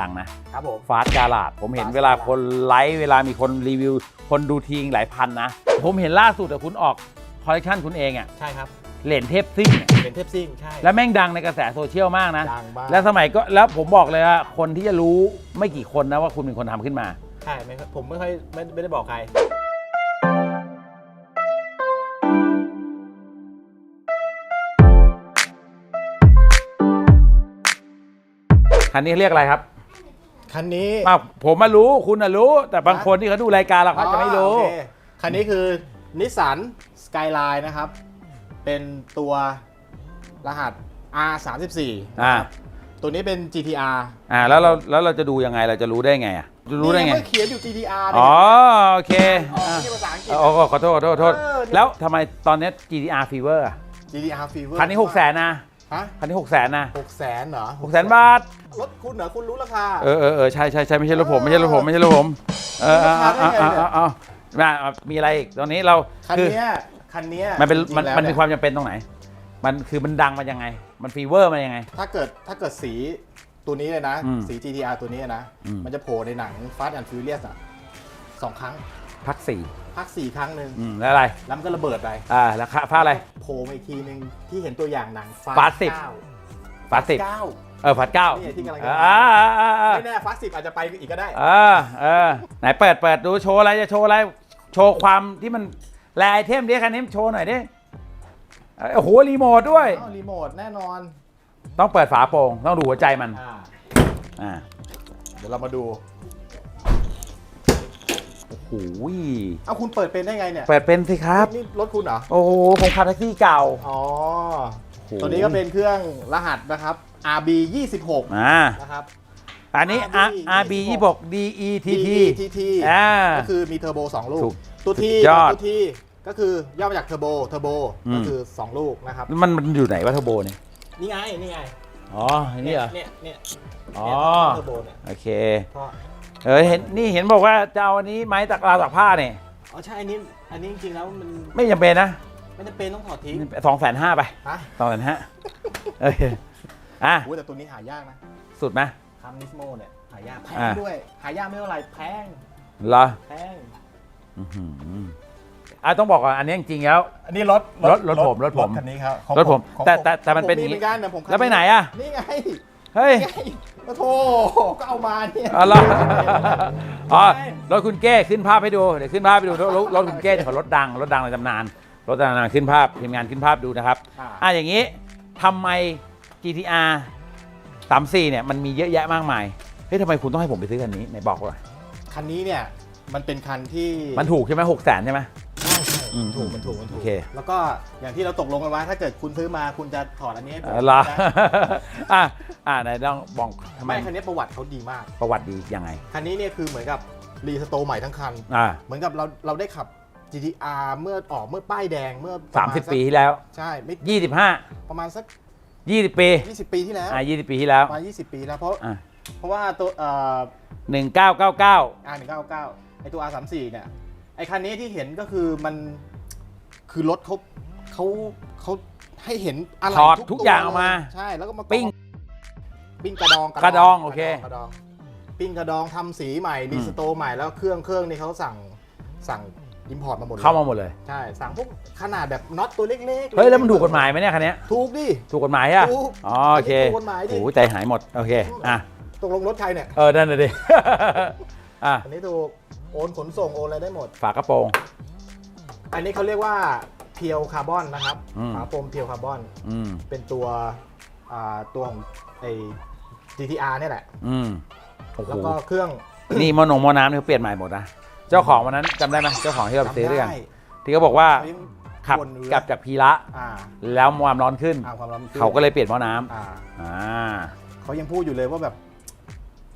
ดังนะครับผมฟาสกาลาดผมเห็น Fast เวลา Garage คนไลฟ์เวลามีคนรีวิว คนดูทีงหลายพันนะ ผมเห็นล่าสุดอะคุณออกคอลเลคชันคุณเองอะใช่ครับเหรียญเทพซิ่งอะเป็นเทปซิ่งใช่ แล้วแม่งดังในกระแสโซเชียลมากนะ ดังมาก แล้วสมัยก็แล้วผมบอกเลยว่าคนที่จะรู้ไม่กี่คนนะว่าคุณเป็นคนทำขึ้นมา ใช่ไม่ค่อยผมไม่ค่อยไม่ไม่ได้บอกใคร คันนี้เรียกอะไรครับ คันนี้มาผมมารู้คุณน่ะรู้ แต่บางคนที่เขาดูรายการเราเขาจะไม่รู้ อ๋อโอเคคันนี้คือนิสสันสกายไลน์นะครับ เป็นตัวรหัส R34 อ่า ตัวนี้เป็น GTR อ่า แล้วเราแล้วเราจะดูยังไงเราจะรู้ได้ไงอะจะรู้ได้ไง นี่เขียนอยู่ GTR อ๋อโอเคอ๋ออะนี่ภาษาอังกฤษอ๋อขอโทษขอโทษขอโทษ เออ แล้วทำไมตอนนี้ GTR Fever อะ GTR Fever คันนี้6 0 0 0 0นะ ฮะคันนี้6 0 0 0 0นะหกแสนเหรอ6 0 0 0 0บาท รถคุณเหรอคุณรู้ราคา เออเออเออใช่ใช่ใช่ไม่ใช่รถผมไม่ใช่รถผมไม่ใช่รถผม เออเออเออเออเออเออมามีอะไรอีกตอนนี้เราคันคือเนี้ยคันเนี้ยมันเป็นจริงๆมันแล้วมันมีเยความจำเป็นตรงไหน มันคือมันดังมายังไง มันฟีเวอร์มายังไง ถ้าเกิดถ้าเกิดสีตัวนี้เลยนะอืมสี GTR ตัวนี้นะอืมมันจะโผล่ในหนัง Fast and Furious อะสองครั้ง พักสี่ภาคสี่ครั้งหนึ่งอืมแล้วอะไรแล้วมันก็ระเบิดไปอ่าแล้วค่าผ้าอะไร โผล่มาอีกทีหนึ่งที่เห็นตัวอย่างหนัง Fast 10เก้าฟาสสิบเก้า เออฟัดเก้านี่ที่กำลังจะ อ่าอ่าอ่าอ่าไม่แน่ฟาสสิบอาจจะไปอีกก็ได้เออเออไหนเปิดเปิดดูโชว์อะไรจะโชว์อะไรโชว์ความที่มันแรไอเทมดิคันนี้โชว์หน่อยดิเอ้ยโอ้โหรีโมทด้วย อ้าวรีโมทแน่นอน ต้องเปิดฝาโปร่งต้องดูหัวใจมันอ่าอ่า เดี๋ยวเรามาดูโอ้โหเอาคุณเปิดเป็นได้ไงเนี่ยเปิดเป็นสิครับ นี่รถคุณเหรอ โอ้โหผมขับแท็กซี่เก่า อ๋อโอ้โหตัวนี้ก็เป็นเครื่องรหัสนะครับ RB 26อ่านะครับ อันนี้ RB RB 26 DETT DETT อ่าก็คือมีเทอร์โบ 2 ลูถูกกตัวทีสุดยอดตัวทีก็คือย่อมาจากเทอร์โบ เทอร์โบอืมก็คือ 2 ลูกนะครับ มันมันอยู่ไหนวะเทอร์โบเนี่ย นี่ไง นี่ไง อ๋ออันนี้เหรอ เนี่ยเนี่ยอ๋อ เทอร์โบเนี่ย โอเคท่อ เออเห็นนี่เห็นบอกว่าจะเอาอันนี้ไม้ตักราวตักผ้าเนี่ยอ๋อใช่อันนี้อันนี้จริงๆแล้วมันไม่จำเป็นนะไม่จำเป็นต้องถอดทิ้งสองแสนห้าไปฮะสองแสนห้าโอเคอะโอ้ยแต่ตัวนี้หายากนะสุดไหมคามิสโมเนี่ยหายากแพงอ่าด้วยหายากไม่เท่าไหร่แพงเหรอแพงอื้อหืออะต้องบอกก่อนอันนี้จริงๆแล้ว อันนี้รถรถรถผมรถผมคันนี้ครับของรถผมของแต่แต่แต่ของมันเป็นผอย่างงี้เหมือนกันแต่ผมคัแล้วไปไหนอะนี่ไง เฮ้ยนี่ไงโอ้โถก็เอามาเนี่ยอ๋อเหรออ๋อรถคุณเก้ขึ้นภาพให้ดูเดี๋ยวขึ้นภาพให้ดูรถรถรถคุณเก้เนี่ยเขารถดังรถดังในตำนานรถตำนานขึ้นภาพทีมงานขึ้นภาพดูนะครับอ่า อะอย่างนี้ทำไม GTR 34เนี่ยมันมีเยอะแยะมากมายเฮ้ยทำไมคุณต้องให้ผมไปซื้อคันนี้ไหนบอกหน่อยคันนี้เนี่ยมันเป็นคันที่มันถูกใช่ไหมหกแสนใช่ไหม ใช่ใช่อืมถูกมันถูกมันถูโอกเค แล้วก็อย่างที่เราตกลงกันไว้ถ้าเกิดคุณซื้อมาคุณจะถอดอันนี้ให้ผมเออเหรอ นะ อะอะไหนลองบอกทำไมไม่คันนี้ประวัติเขาดีมาก ประวัติดียังไง คันนี้เนี่ยคือเหมือนกับรีสโตร์ใหม่ทั้งคัน อ่าเหมือนกับเราเราได้ขับ GTR เมื่อออกเมื่อป้ายแดงเมื่อประสามณสิบสักปีที่แล้ว ใช่ไม่ยี่สิบห้า ประมาณสัก ยี่สิบปี 20 ปีที่แล้วอ่ายี่สิบปีที่แล้ว ประมาณ20 ปีแล้วเพราะอ่าเพราะว่าตัวเอ่อหนึ่งเก้าเก้าเก้า R199 ไอตัว R34 เนี่ยไอคันนี้ที่เห็นก็คือมันคือรถเขาเขาเขาให้เห็นอะไรถอดทุทุกตัวอย่างออกมาเลยใช่แล้วก็มาปิ้ง ปิ้งกระดองกระดองโอเค กระดองปิ้งกระดองทำสีใหม่รีสโตร์ใหม่แล้วเครื่องเครื่องนี่เขาสั่งสั่งอิมพอร์ตมาหมดเลยเข้ามาหมดเลย ใช่สั่งพวกขนาดแบบน็อตตัวเล็กๆเฮ้ย แล้วมันถูกกฎหมายไหมเนี่ยคันเนี้ยถูกดิ ถูกกฎหมายอะถูกอ๋อโอเคถูกกฎหมายดิ โอ้โหใจหายหมด โอเค อะ ตกลงรถใครเนี่ย เออ นั่นน่ะดิ อะอันนี้ถูก โอนขนส่งโอนอะไรได้หมด ฝากระโปรง อันนี้เขาเรียกว่าเพียวคาร์บอนนะครับอืม ฝาโฟมเพียวคาร์บอน อืม เป็นตัวอ่าตัวของไอ้ GTR เนี่ยแหละ อืมโอ้โหแล้วก็เครื่องนี่มอหนงมอน้ำนี่เขาเปลี่ยนใหม่หมดนะ เจ้าของวันนั้นจำได้ไหมเจ้าของที่เราไปซื้อด้วยกันจำได้ที่เขาบอกว่าเขายังขับบ่นอยู่เลยกลับจากพีระอ่าแล้วความร้อนขึ้น อ่าความร้อนขึ้นเขาก็เลยเปลี่ยนหม้อน้ำอ่าอ่า เขายังพูดอยู่เลยว่าแบบ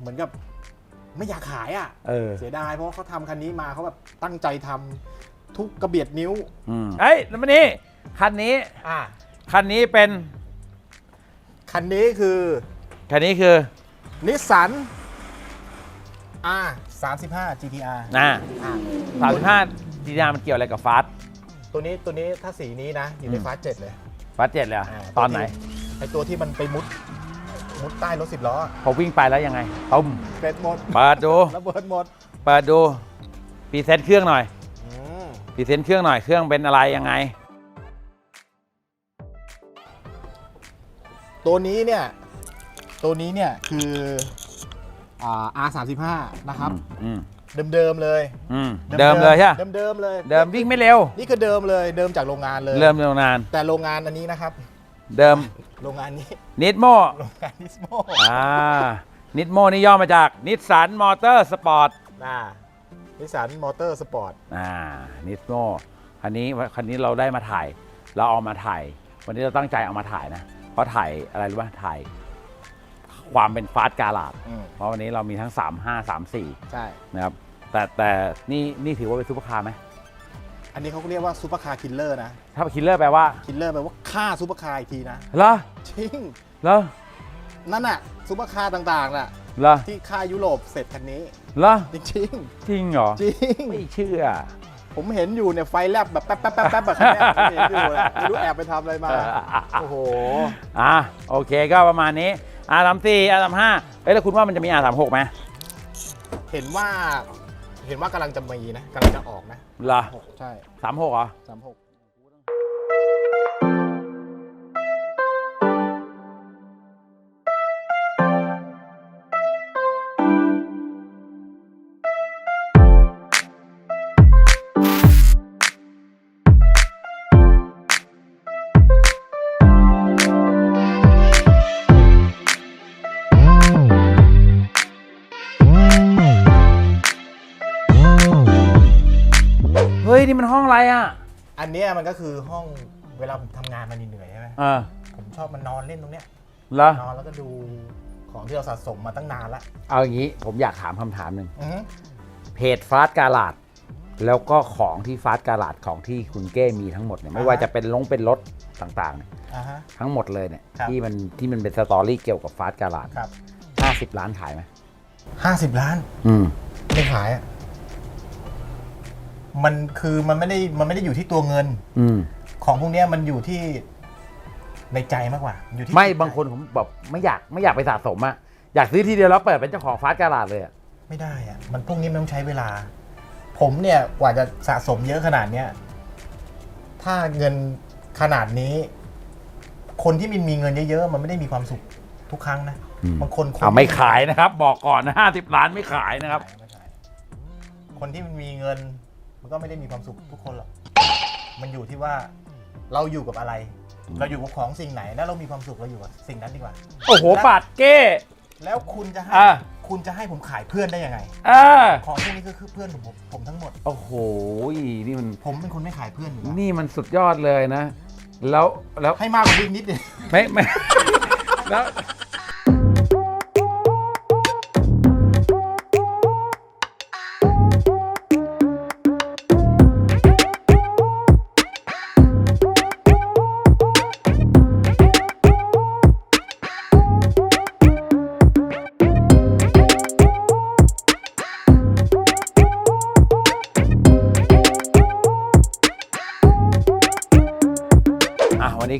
เหมือนกับ ไม่อยากขายอะเออ เสียดายเพราะว่าเขาทำคันนี้มาเขาแบบตั้งใจทำทุกกระเบียดนิ้วอืมเอ้ยแล้วมานี่คันนี้อ่าคันนี้เป็นคันนี้คือคันนี้คือนิสสัน R 35 GTR นะอ่าสามสิบห้าดีนามันเกี่ยวอะไรกับฟาสตัวนี้ตัวนี้ถ้าสีนี้นะ อยู่ในอืมฟาสเจ็ดเลย ฟาสเจ็ดเลยเหรออ่าตอนไหน ไอตัวที่มันไปมุด มุดใต้รถสิบล้อพอวิ่งไปแล้วยังไงตุ้มเป็ดหมดเปิดดูระเบิดหมดเปิดดูพรีเซนต์เครื่องหน่อยอืมพรีเซนต์เครื่องหน่อยเครื่องเป็นอะไรยังไง ตัวนี้เนี่ย ตัวนี้เนี่ยคืออ่า R35 นะครับอืมเดิมๆเลยอืมเดิมเลยใช่ปะเดิมๆเลยเดิมวิ่งไม่เร็ว นี่คือเดิมเลยเดิมจากโรงงานเลย เริ่มเร็วนาน แต่โรงงานอันนี้นะครับ เดิมโรงงานนี้นิดโมโรงงานนิสโมอ่านิดโมนี่ย่อมาจากนิสสันมอเตอร์สปอร์ตนะนิสสันมอเตอร์สปอร์ตอ่านิสโมคันนี้คันนี้เราได้มาถ่าย เราเอามาถ่าย วันนี้เราตั้งใจเอามาถ่ายนะเพราะถ่ายอะไรรู้ป่ะถ่าย ความเป็นฟาสต์การาดเพราะวันนี้เรามีทั้ง 3 5 3 4 ใช่นะครับแต่แต่นี่นี่ถือว่าเป็นซูเปอร์คาร์ไหม อันนี้เขาเรียกว่าซูเปอร์คาร์คิลเลอร์นะ ถ้าคิลเลอร์แปลว่าคิลเลอร์แปลว่าฆ่าซูเปอร์คาร์อีกทีนะ เหรอจริง เหรอนั่นน่ะซูเปอร์คาร์ต่างๆน่ะ เหรอที่ฆ่ายุโรปเสร็จคันนี้ เหรอจริงจริงเหรอๆจริง ไม่เชื่อ ผมเห็นอยู่เนี่ยไฟแลบแบบแป๊บแป๊บแป๊บแป๊บแบบคันเนี้ยผมเห็นอยู่นะไม่รู้แอบไปทำอะไรมา โอ้โห อะโอเคก็ประมาณนี้ R 3 4 R 3 5เอ้ยแล้วคุณว่ามันจะมี R 3 6ไหมเห็นว่า เห็นว่ากำลังจะมีนะกำลังจะออกนะเหรอหกใช่สามหกเหรอสามหก นี่มันห้องอะไรอะอันเนี้ยมันก็คือห้องเวลาผมทำงานมันเหนื่อยๆใช่ไหมเออผมชอบมานอนเล่นตรงเนี้ยเหรอนอนแล้วก็ดูของที่เราสะสมมาตั้งนานละเอาอย่างนี้ผมอยากถามคำถามหนึ่งอือฮึเพจฟาสต์การาดแล้วก็ของที่ฟาสต์การาดของที่คุณเก้มีทั้งหมดเนี่ยไม่ว่าจะเป็นลงเป็นรถต่างๆเนี่ยอ่าฮะ ทั้งหมดเลยเนี่ยครับ ที่มันที่มันเป็นสตอรี่เกี่ยวกับฟาสต์การาดครับห้าสิบล้านขายไหมห้าสิบล้านอืมไม่ขายอะ มันคือมันไม่ได้มันไม่ได้อยู่ที่ตัวเงิน อืม ของพวกเนี้ยมันอยู่ที่ในใจมากกว่า อยู่ที่ไม่จิตใจบางคนผมแบบไม่อยากไม่อยากไปสะสมอะอยากซื้อทีเดียวแล้วเปิดเป็นเจ้าของฟาสต์การาดเลยอะไม่ได้อะมันพวกนี้มันต้องใช้เวลา ผมเนี่ยกว่าจะสะสมเยอะขนาดเนี้ยถ้าเงินขนาดนี้ คนที่มันมีเงินเยอะๆ มันไม่ได้มีความสุขทุกครั้งนะบางคนคนเอาไม่ขายนะครับ บอกก่อนนะห้าสิบล้านไม่ขายนะครับไม่ขายคนที่มันมีเงิน มันก็ไม่ได้มีความสุขทุกคนหรอก มันอยู่ที่ว่าเราอยู่กับอะไร เราอยู่กับของสิ่งไหนแล้วเรามีความสุขเราอยู่กับสิ่งนั้นดีกว่า โอ้โหปาดเก้ แล้วคุณจะให้อะ คุณจะให้ผมขายเพื่อนได้ยังไง อ่าของพวกนี้ก็คือเพื่อนผมผมผมทั้งหมด โอ้โหนี่มันผมเป็นคนไม่ขายเพื่อนอยู่แล้วนี่มันสุดยอดเลยนะ แล้วแล้วให้มากกว่านี้อีกนิดเดียว ไม่ไม่ แล้ว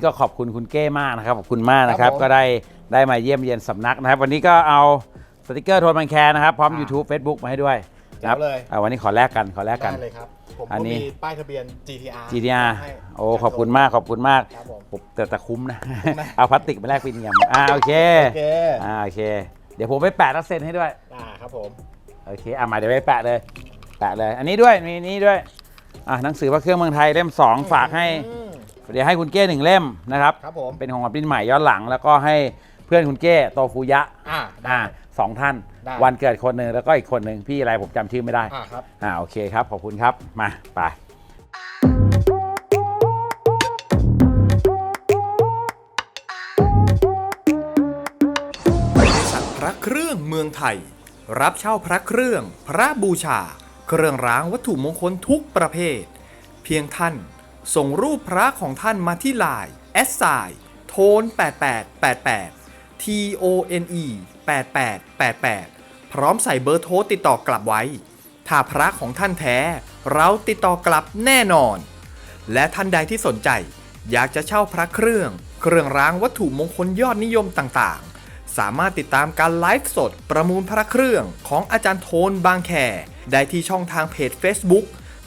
นนี้ก็ขอบคุณคุณเก้มากนะครับขอบคุณมากนะครับก็ได้ได้มาเยี่ยมเยียนสำนักนะครับ วันนี้ก็เอาสติกเกอร์โทนบังแคร์นะครับพร้อม YouTube Facebook มาให้ด้วยนะครับเลย อะวันนี้ขอแลกกันขอแลกกัน ได้เลยครับ ผมอันก็นี้ มีป้ายทะเบียน GTR GTR ให้ โอ้ขอบคุณมากขอบคุณมากครับผมผมแต่แต่คุ้มนะ เอาพลาสติกมาแลกปีเนียมอ่าโอเคโอเคอ่าโอเค เดี๋ยวผมไปแปะแล้วเซ็นให้ด้วย อ่าครับผมโอเคอะมาเดี๋ยวไปแปะเลย แปะเลย อันนี้ด้วย มีนี้ด้วย อะหนังสือพระเครื่องเมืองไทยเล่มสองฝากให้อืม เดี๋ยวให้คุณเก้หนึ่งเล่มนะครับ ครับผม เป็นของขวัญปีใหม่ย้อนหลัง แล้วก็ให้เพื่อนคุณเก้โตฟูยะอ่าอ่าสองท่าน ได้ วันเกิดคนหนึ่งแล้วก็อีกคนหนึ่งพี่อะไรผมจำชื่อไม่ได้ อ่าครับ อ่าโอเคครับ ขอบคุณครับ มา ไป บริษัทพระเครื่องเมืองไทย รับเช่าพระเครื่อง พระบูชา เครื่องรางวัตถุมงคลทุกประเภท เพียงท่าน ส่งรูปพระของท่านมาที่ไลน์แอสไซโทน8888 T O N E 8888 พร้อมใส่เบอร์โทรติดต่อกลับไว้ ถ้าพระของท่านแท้ เราติดต่อกลับแน่นอน และท่านใดที่สนใจ อยากจะเช่าพระเครื่อง เครื่องรางวัตถุมงคลยอดนิยมต่างๆ สามารถติดตามการไลฟ์สดประมูลพระเครื่องของอาจารย์โทนบางแคได้ที่ช่องทางเพจ Facebook